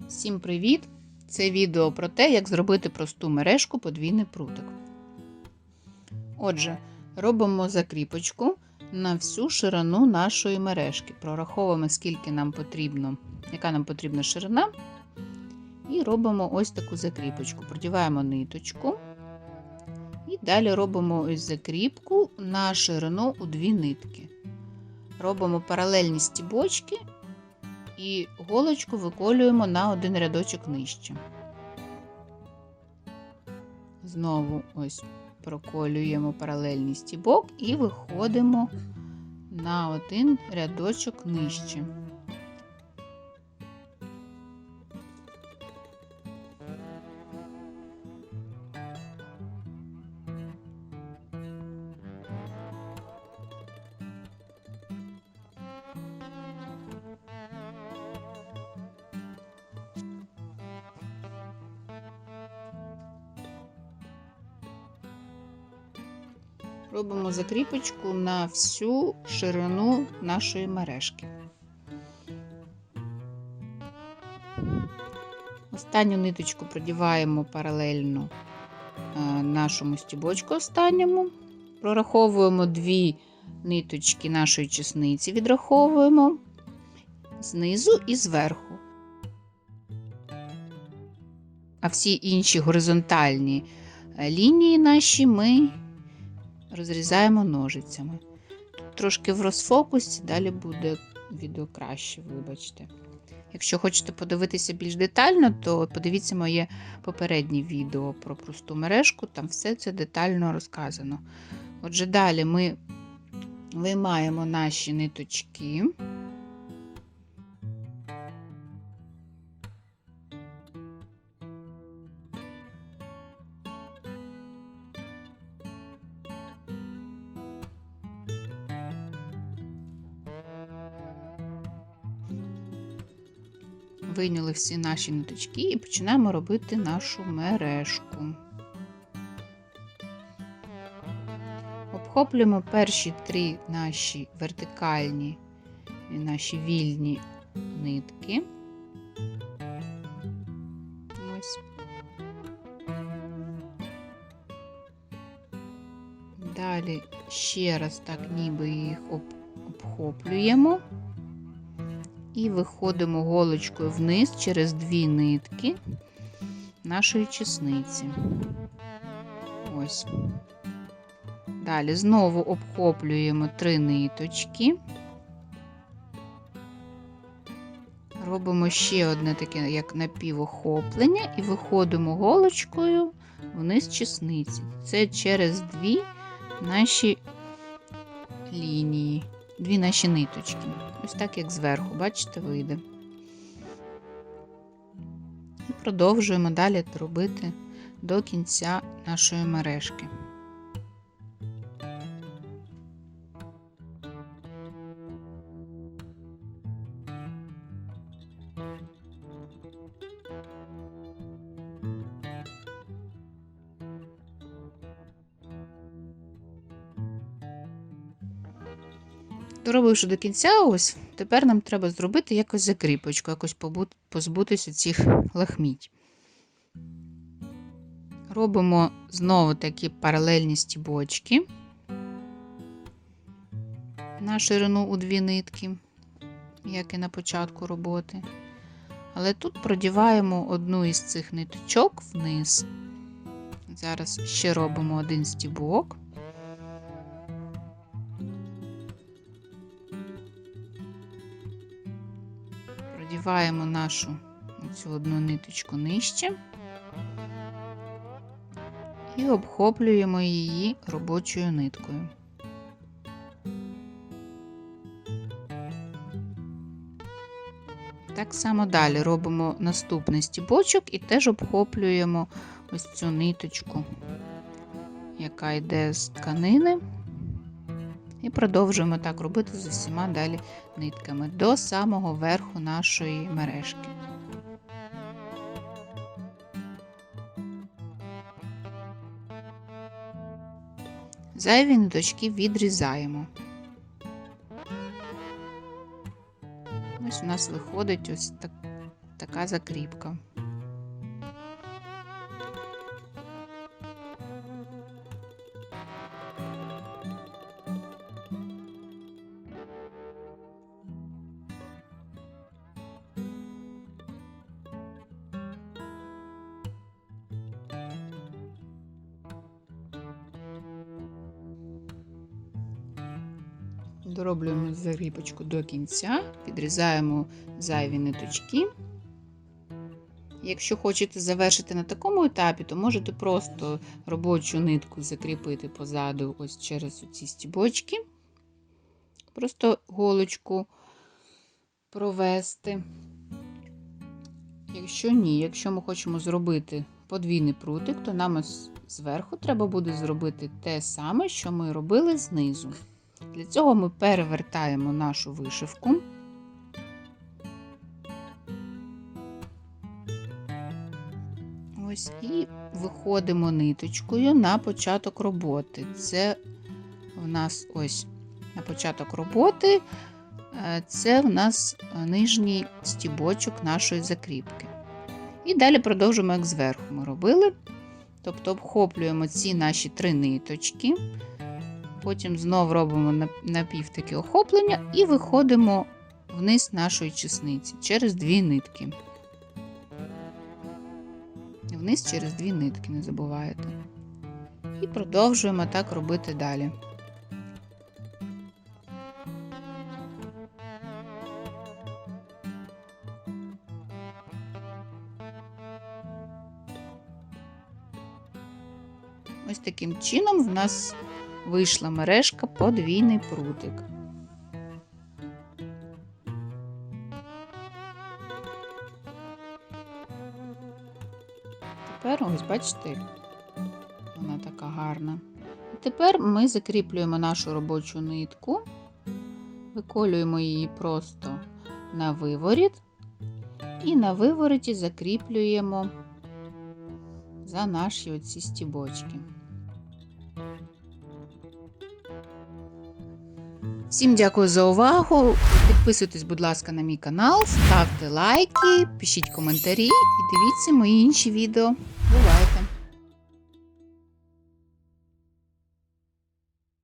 Всім привіт! Це відео про те, як зробити просту мережку подвійний прутик. Отже, робимо закріпочку на всю ширину нашої мережки. Прораховуємо, скільки нам потрібно, яка нам потрібна ширина. І робимо ось таку закріпочку. Продіваємо ниточку. І далі робимо ось закріпку на ширину у дві нитки. Робимо паралельні стібочки і голочку виколюємо на один рядочок нижче. Знову ось проколюємо паралельний стібок і виходимо на один рядочок нижче. Робимо закріпочку на всю ширину нашої мережки. Останню ниточку продіваємо паралельно е, нашому стібочку останньому. Прораховуємо дві ниточки нашої чесниці, відраховуємо знизу і зверху. А всі інші горизонтальні е, лінії наші ми розрізаємо ножицями. Трошки в розфокусі, далі буде відео краще, вибачте. Якщо хочете подивитися більш детально, то подивіться моє попереднє відео про просту мережку, там все це детально розказано. Отже, далі ми виймаємо наші ниточки. Вийняли всі наші ниточки і починаємо робити нашу мережку. Обхоплюємо перші три наші вертикальні і наші вільні нитки. Далі ще раз так ніби їх обхоплюємо і виходимо голочкою вниз через дві нитки нашої чесниці. Ось. Далі знову обхоплюємо три ниточки. Робимо ще одне таке, як напівохоплення, і виходимо голочкою вниз чесниці. Це через дві наші лінії, дві наші ниточки. Ось так, як зверху, бачите, вийде. І продовжуємо далі робити до кінця нашої мережки. Доробивши до кінця, ось тепер нам треба зробити якось закріпочку, якось позбутися цих лахміть. Робимо знову такі паралельні стібочки на ширину у дві нитки, як і на початку роботи. Але тут продіваємо одну із цих ниточок вниз. Зараз ще робимо один стібок. Продіваємо нашу цю одну ниточку нижче і обхоплюємо її робочою ниткою. Так само далі робимо наступний стібочок і теж обхоплюємо ось цю ниточку, яка йде з тканини. І продовжуємо так робити з усіма далі нитками до самого верху нашої мережки. Зайві ниточки відрізаємо. Ось у нас виходить ось так, така закріпка. Дороблюємо закріпочку до кінця, підрізаємо зайві ниточки. Якщо хочете завершити на такому етапі, то можете просто робочу нитку закріпити позаду ось через ці стібочки. Просто голочку провести. Якщо ні, якщо ми хочемо зробити подвійний прутик, то нам зверху треба буде зробити те саме, що ми робили знизу. Для цього ми перевертаємо нашу вишивку. Ось і виходимо ниточкою на початок роботи. Це в нас ось на початок роботи, е, це в нас нижній стібочок нашої закріпки. І далі продовжуємо, як зверху ми робили. Тобто обхоплюємо ці наші три ниточки. Потім знову робимо напів таке охоплення і виходимо вниз нашої чесниці через дві нитки. Вниз через дві нитки, не забувайте. І продовжуємо так робити далі. Ось таким чином в нас вийшла мережка подвійний прутик. Тепер, ось, бачите, вона така гарна. Тепер ми закріплюємо нашу робочу нитку, виколюємо її просто на виворіт, і на вивороті закріплюємо за наші оці стібочки. Всім дякую за увагу. Підписуйтесь, будь ласка, на мій канал, ставте лайки, пишіть коментарі і дивіться мої інші відео.